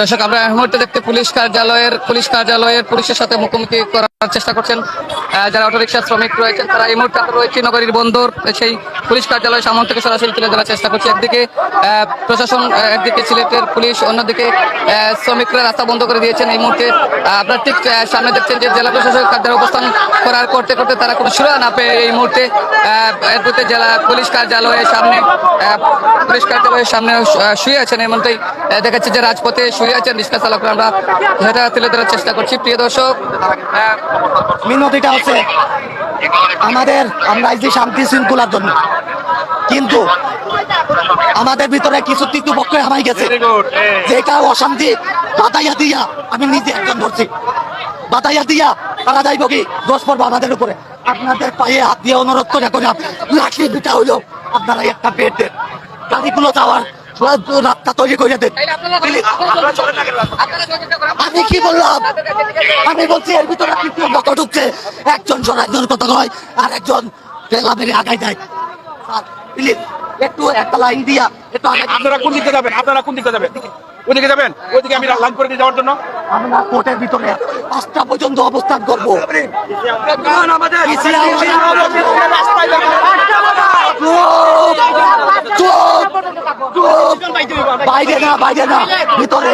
দর্শক আমরা এই মুহূর্তে দেখতে পুলিশ কার্যালয়ের পুলিশ কার্যালয়ের পুলিশের সাথে মুখোমুখি করার চেষ্টা করছেন। যারা অটোরিকশা শ্রমিক রয়েছেন তারা এই মুহূর্তে আমরা রয়েছে নগরীর বন্দর সেই পুলিশ কার্যালয় সামন থেকে সরাসরি তুলে ধরার চেষ্টা করছে। একদিকে প্রশাসন একদিকে সিলেটের পুলিশ অন্যদিকে শ্রমিকরা রাস্তা বন্ধ করে দিয়েছেন। এই মুহূর্তে আপনারা ঠিক সামনে দেখছেন যে জেলা প্রশাসক কার্যালয় অবস্থান করার করতে করতে তারা কোনো সুরা না পেয়ে এই মুহূর্তে এরপরে জেলা পুলিশ কার্যালয়ের সামনে পুলিশ কার্যালয়ের সামনে শুয়ে আছেন। এর মধ্যেই আহ, দেখা যাচ্ছে যে রাজপথে শুয়ে আছেন রিক্সা চালকরা আমরা সেটা তুলে ধরার চেষ্টা করছি। প্রিয় দর্শক মিনতিটা হচ্ছে আমাদের আমরা এই যে শান্তি শৃঙ্খলার জন্য কিন্তু আমাদের ভিতরে কিছু তৃতীয় পক্ষ হামাই গেছে যেটা অশান্তি বাতাইয়া দিয়া আমি নিজে একজন ধরছি। বাতাইয়া দিয়া তারা যাইব কি? দোষ পড়ব আমাদের উপরে। আপনাদের পায়ে হাত দিয়ে অনুরোধ করে করে লাঠি দুটা হইল। আপনারা একটা বেড দেন। গাড়িগুলো যাওয়ার রাস্তা তৈরি করে দেন। আমি কি বললাম? আমি বলছি এর ভিতরে কিন্তু পক্ষ ঢুকছে? একজন সরাজন কথা কয় আর একজন ঠেলা মেরে আগাই দেয়। প্লিজ একটু একটা লাইন দিয়া একটু। আপনারা কোন দিকে যাবেন? আপনারা কোন দিকে যাবেন? ওইদিকে যাবেন? ওইদিকে আমি লাইন করে দিয়ে যাওয়ার জন্য? আমরা কোর্টের ভিতরে পাঁচটা পর্যন্ত অবস্থান করব। বাইরে না বাইরে না ভিতরে।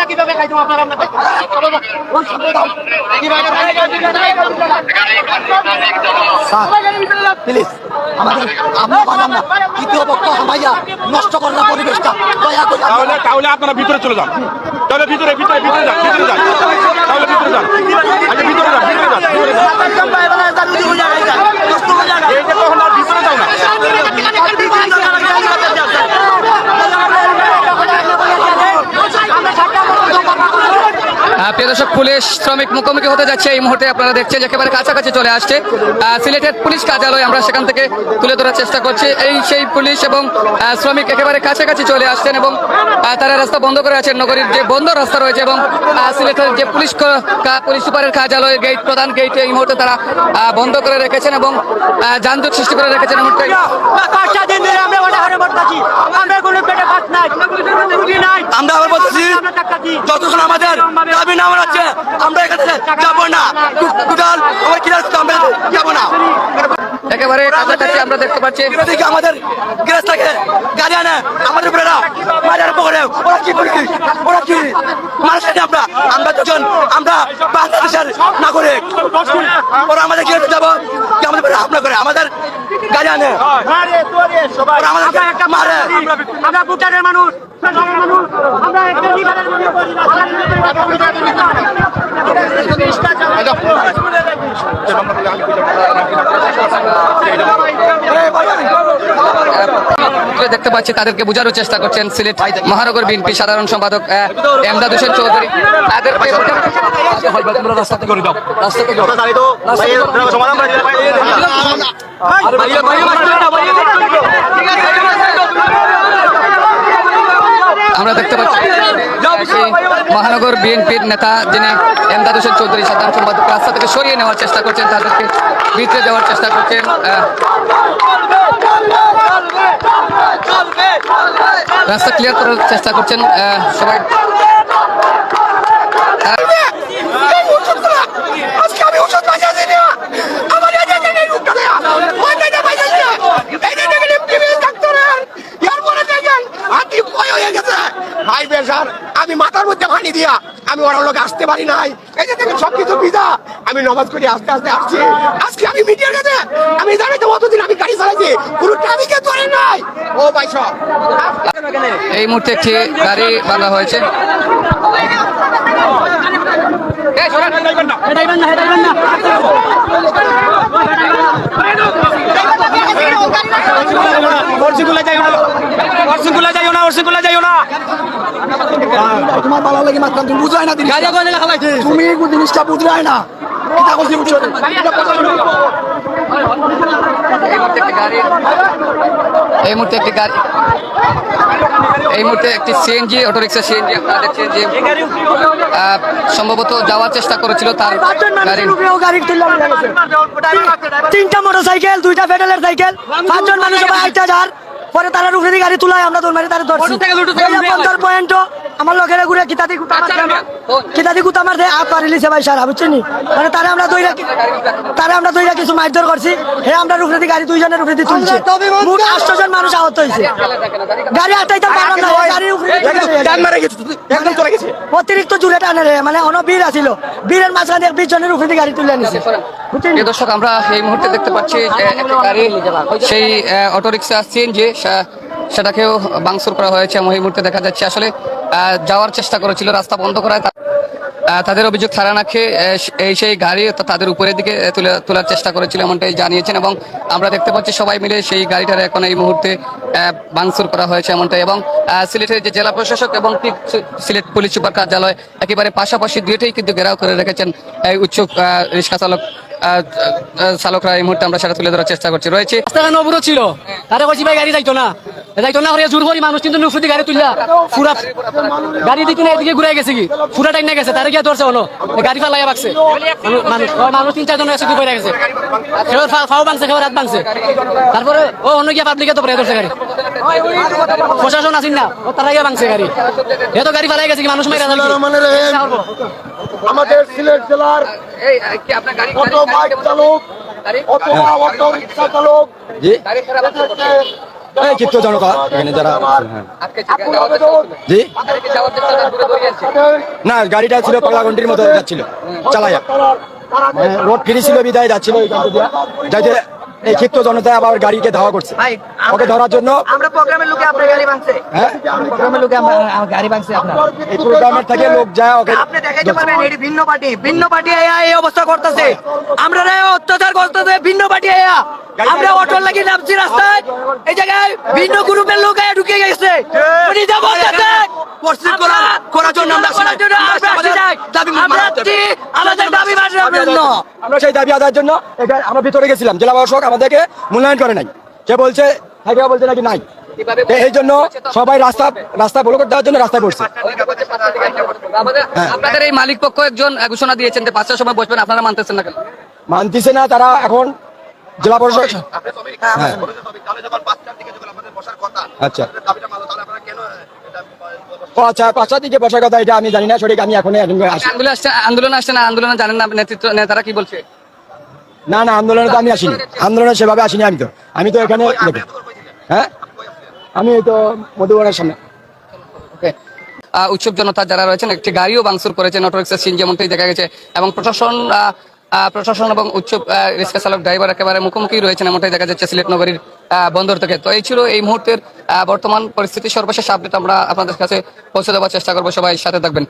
এটা কীভাবে খাইতাম আপনারা আমরা প্লিজ আমাদের আমরা বানাম না। তৃতীয় পক্ষ হামাইয়া নষ্ট করলাম পরিবেশটা। দয়া করে তাহলে তাহলে আপনারা ভিতরে চলে যান। তাহলে ভিতরে ভিতরে ভিতরে যান ভিতরে যান। তাহলে ভিতরে যান। আগে ভিতরে যান ভিতরে যান। ভিতরে যান ভিতরে যাও না আহ, প্রিয় দর্শক, পুলিশ শ্রমিক মুখোমুখি হতে যাচ্ছে এই মুহূর্তে। আপনারা দেখছেন একেবারে কাছাকাছি চলে আসছে। সিলেটের পুলিশ কার্যালয় আমরা সেখান থেকে তুলে ধরার চেষ্টা করছি। এই সেই পুলিশ এবং শ্রমিক একেবারে কাছাকাছি চলে আসছেন এবং তারা রাস্তা বন্ধ করে আছেন। নগরীর যে বন্ধ রাস্তা রয়েছে এবং সিলেটের যে পুলিশ পুলিশ সুপারের কার্যালয়ের গেট প্রধান গেট এই মুহূর্তে তারা বন্ধ করে রেখেছেন এবং যানজট সৃষ্টি করে রেখেছেন। আমরা কোনো আমরা আবার দিই যতক্ষণ আমাদের দাবি না মানাচ্ছে আমরা এখানে যাব না। টোটাল আমার কিনার আমরা যাব না। একেবারে কাছাকাছি আমরা দেখতে পাচ্ছি। বিরোধীকে আমাদের গ্যাস থাকে গাড়ি আনে আমাদের উপরে মারার পরে ওরা কি করি ওরা কি মানুষ আছে আমরা? আমরা দুজন আমরা বাংলাদেশের নাগরিক। ওরা আমাদের কি যাব কি আমাদের উপরে হামলা করে আমাদের গাড়ি আনে। ওরা আমাদেরকে মারে। আমরা ভুটানের মানুষ ভুটানের মানুষ। দেখতে পাচ্ছি তাদেরকে বোঝানোর চেষ্টা করছেন সিলেট মহানগর বিএনপি সাধারণ সম্পাদক এমদাদ হোসেন চৌধুরী। তাদেরকে রাস্তাতে করে দাও রাস্তাতে আমরা দেখতে পাচ্ছি সেই মহানগর বিএনপির নেতা যিনি এমদাদ হোসেন চৌধুরী সাধারণ সম্পাদক রাস্তা থেকে সরিয়ে নেওয়ার চেষ্টা করছেন তাদেরকে বিচে দেওয়ার চেষ্টা করছেন রাস্তা ক্লিয়ার করার চেষ্টা করছেন সবাই আজকে আমি ওষুধ বাজার দিই না আমার এই জায়গায় নেই রূপটা দেয়া ওই জায়গায় বাজার দিয়া এই জায়গায় টিভি ডাক্তারের ইয়ার পরে দেখেন হাতি ভয় হয়ে গেছে হাই প্রেশার আমি মাথার মধ্যে পানি দিয়া আমি ওরা লোক আসতে পারি নাই। এই যে দেখেন সবকিছু ভিজা আমি নমাজ করি আস্তে আস্তে আসছি। আজকে আমি মিডিয়ার কাছে আমি জানি তো অতদিন আমি গাড়ি চালাইছি কোনো ট্রাফিকে ধরে নাই। ও ভাই সব। এই মুহূর্তে একটি গাড়ি ভাঙা হয়েছে। অর্সিকুলা যাইও না। অর্সিকুলা যাইও না অর্সিকুলা যাইও না। তোমার ভালো লাগে মাত্র তুমি বুঝাই না তুমি জিনিসটা বুঝলাই না। এই মুহূর্তে একটি গাড়ি এই মুহূর্তে একটি সিএনজি অটোরিক্সা সিএনজি দেখছেন যে সম্ভবত যাওয়ার চেষ্টা করেছিল তার তিনটা মোটর সাইকেল দুইটা ফেডারেল সাইকেল পাঁচজন মানুষ যার পরে তারা রুখে দিয়ে গাড়ি তুলায় আমরা দৌড় মারি তারা ধরছি। পঞ্চাশ পয়েন্ট আমার লোকেরা ঘুরে কিতাদি কিতাদি কুতা দেয় আর পারিলিছে ভাই সারা বুঝছেন? মানে তারা আমরা দইরা তারা আমরা দইরা কিছু মারধর করছি হে আমরা রুখে দিয়ে গাড়ি দুইজনের রুখে দিয়ে তুলছি। মোট আটশো জন মানুষ আহত হয়েছে। গাড়ি আটাইতে পারলাম না গাড়ি ডান অতিরিক্ত জুড়ে টানে রে মানে অন বীর আছিল। বীরের মাঝখানে বিশ জনের উপরে গাড়ি তুলে নিছে। দর্শক আমরা এই মুহূর্তে দেখতে পাচ্ছি যে একটি গাড়ি সেই অটোরিক্সা সিএনজি সেটাকেও বাংসুর করা হয়েছে এবং এই মুহূর্তে দেখা যাচ্ছে আসলে আহ, যাওয়ার চেষ্টা করেছিল রাস্তা বন্ধ করায়। তাদের অভিযোগ থারানাকে এই সেই গাড়ি তাদের উপরের দিকে তুলে তোলার চেষ্টা করেছিল এমনটাই জানিয়েছেন এবং আমরা দেখতে পাচ্ছি সবাই মিলে সেই গাড়িটার এখন এই মুহূর্তে ভাঙচুর করা হয়েছে এমনটাই। এবং সিলেটের যে জেলা প্রশাসক এবং ঠিক সিলেট পুলিশ সুপার কার্যালয় একেবারে পাশাপাশি দুইটাই কিন্তু ঘেরাও করে রেখেছেন এই উৎসুক আহ, রিক্সা চালক চালকরা। এই মুহূর্তে আমরা সেটা তুলে ধরার চেষ্টা করছি। রয়েছে রাস্তাঘাট অবরোধ ছিল। তারা কচি ভাই গাড়ি যাইতো না। যাইতো না জোর করি মানুষ কিন্তু নুফুতি গাড়ি তুললা। পুরা গাড়ি দিকে না এদিকে ঘুরে গেছে কি? পুরা টাইম না গেছে তারে গিয়ে ধরছে হলো। গাড়ি ফালাই বাকছে মানুষ- তিন চারজন এসে পড়ে গেছে। ফাও ভাঙছে সেও রাত ভাঙছে। তারপরে ও অন্য গিয়ে পাবলিকে তো পড়ে ধরছে গাড়ি। প্রশাসন আসিন না ও তারা গিয়ে ভাঙছে গাড়ি। এ তো গাড়ি ফালাই গেছে কি মানুষ মেরে আমাদের সিলেট জেলার অটো বাইক চালক গাড়ি? অটো রিক্সা চালক এই চিত্ত জনতা এখানে যারা হ্যাঁ। জি। না গাড়িটা ছিল পাগলা ঘন্টির মতো যাচ্ছিল। চালাইয়া মানে রোড ফ্রি ছিল বিদায় যাচ্ছিল যাইতে এই ক্ষিপ্ত জনতা আবার গাড়িকে ধাওয়া করছে। ওকে ধরার জন্য আমরা প্রোগ্রামের লোকে আপনার গাড়ি ভাঙছে। হ্যাঁ? প্রোগ্রামের লোকে আমার গাড়ি ভাঙছে আপনার। এই প্রোগ্রামের থেকে লোক যায় ওকে আপনি দেখাইতে পারবেন এটি ভিন্ন পার্টি। ভিন্ন পার্টি আয়া এই অবস্থা করতেছে। আমরা রে অত্যাচার করতেছে ভিন্ন পার্টি আয়া। আমরা অটো লাগি নামছি রাস্তায়। এই জায়গায় ভিন্ন গ্রুপের লোক আয়া ঢুকে গেছে। উনি যা পশ্চিম করার জন্য আমরা করার জন্য আমরা দাবি আমাদের দাবি জন্য। আমরা সেই দাবি আদায়ের জন্য। আমরা ভিতরে গেছিলাম। জেলা প্রশাসক আমাদেরকে মূল্যায়ন করে নাই। সে বলছে থাকিয়া বলছে নাকি নাই? এই জন্য সবাই রাস্তা রাস্তা বলো দেওয়ার জন্য রাস্তায় পড়ছে আপনাদের এই মালিক পক্ষ একজন ঘোষণা দিয়েছেন যে পাঁচটার সময় বসবেন আপনারা মানতেছেন না কেন? মানতেছে না তারা এখন জেলা প্রশাসক হ্যাঁ। আচ্ছা। আচ্ছা পাঁচটার দিকে বসার কথা এটা আমি জানি না সঠিক আমি এখন আন্দোলন আসছে আন্দোলন আসছে না আন্দোলন জানেন না নেতৃত্ব নেতারা কি বলছে? না না আন্দোলনে তো আমি আসিনি। আন্দোলনে সেভাবে আসিনি আমি তো। আমি তো এখানে হ্যাঁ? আমি তো মধুবনের সামনে। উৎসব জনতা যারা রয়েছেন একটি গাড়িও ভাঙচুর করেছেন অটোরিক্সা সিন যেমনটাই দেখা গেছে। এবং প্রশাসন প্রশাসন এবং উৎসব আহ, রিক্সা চালক ড্রাইভার একেবারে মুখোমুখি রয়েছেন এমনটাই দেখা যাচ্ছে সিলেট নগরীর বন্দর থেকে। তো এই ছিল এই মুহূর্তের আহ, বর্তমান পরিস্থিতি। সর্বশেষ আপডেট আমরা আপনাদের কাছে পৌঁছে দেওয়ার চেষ্টা করব। সবাই সাথে থাকবেন।